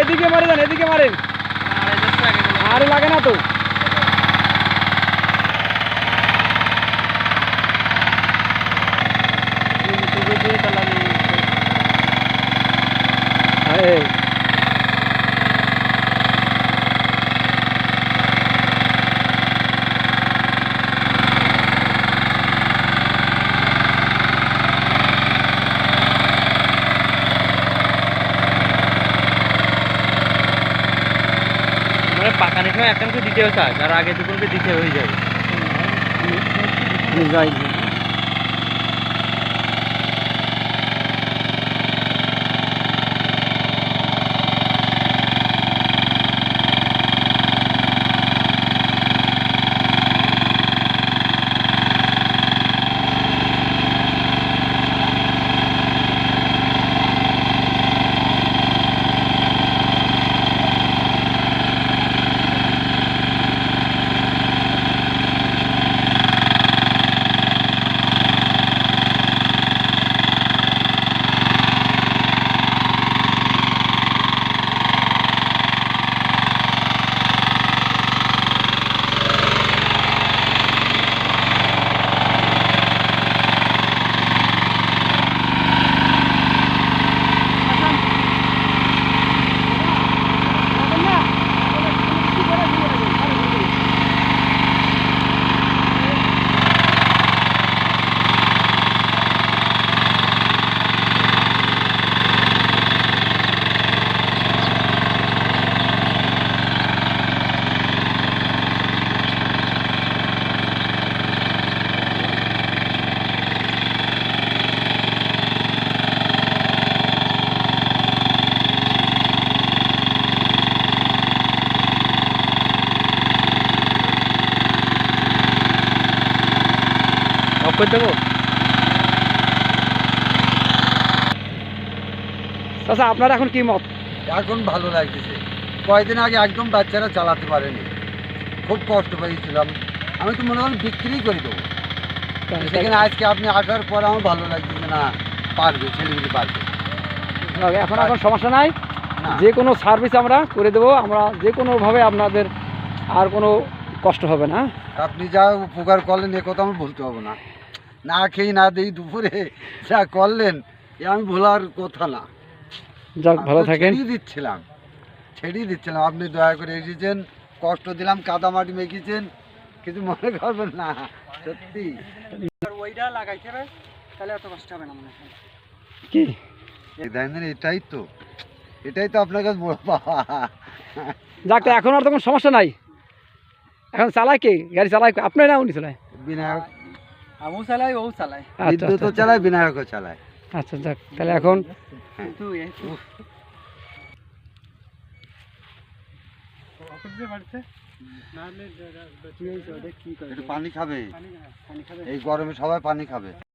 এদিকে মারে যান এদিকে মারেন। আরে লাগে না তো। এই, মানে পাকানোর সময় একজনকে দিতে চায় আর আগে দুপুরকে দিতে হয়ে যাবে। যাই। করে দেবো। চাচা আপনার এখন কি মত? এখন ভালো লাগতেছে। কয়েকদিন আগে একদম বাচ্চারা চালাতে পারেনি। খুব কষ্ট পেয়েছিলাম। আমি তো মনে করলাম বিক্রি করে দেবো। সেখানে আজকে আপনি আসার পর আমার ভালো লাগতেছে না পারবে ছেলেগুলি পারবে। এখন এখন সমস্যা নাই। যে কোনো সার্ভিস আমরা করে দেবো। আমরা যে কোনোভাবে আপনাদের আর কোনো কষ্ট হবে না। আপনি যা উপকার করলেন এ কথা আমি বলতে হবে না। না খেয়ে না দেই দুপুরে যা করলেন এ আমি ভোলার কথা না। যাক ভালো তো থাকেন। ছেড়েই দিচ্ছিলাম ছেড়েই দিচ্ছিলাম। আপনি দয়া করে এসেছেন কষ্ট দিলাম কাদা মাটি মেখেছেন কিছু মনে করবেন না সত্যি। ওইটা লাগাইতে হবে তাহলে এত কষ্ট হবে না মনে হয়। কি? এই এটাই তো এটাই তো আপনার কাছে বড় পাওয়া। যাক তো এখন আর তখন সমস্যা নাই। এখন চালায় কে? গাড়ি চালায় কে? আপনি না উনি চালায়? বিনায়ক। আমু চালাই ও চালাই আচ্ছা বিদ্যুৎ আচ্ছা, চালায় বিনায়কও চালায়। আচ্ছা যাক তাহলে এখন খাবে পানি খাবে। এই গরমে সবাই পানি খাবে।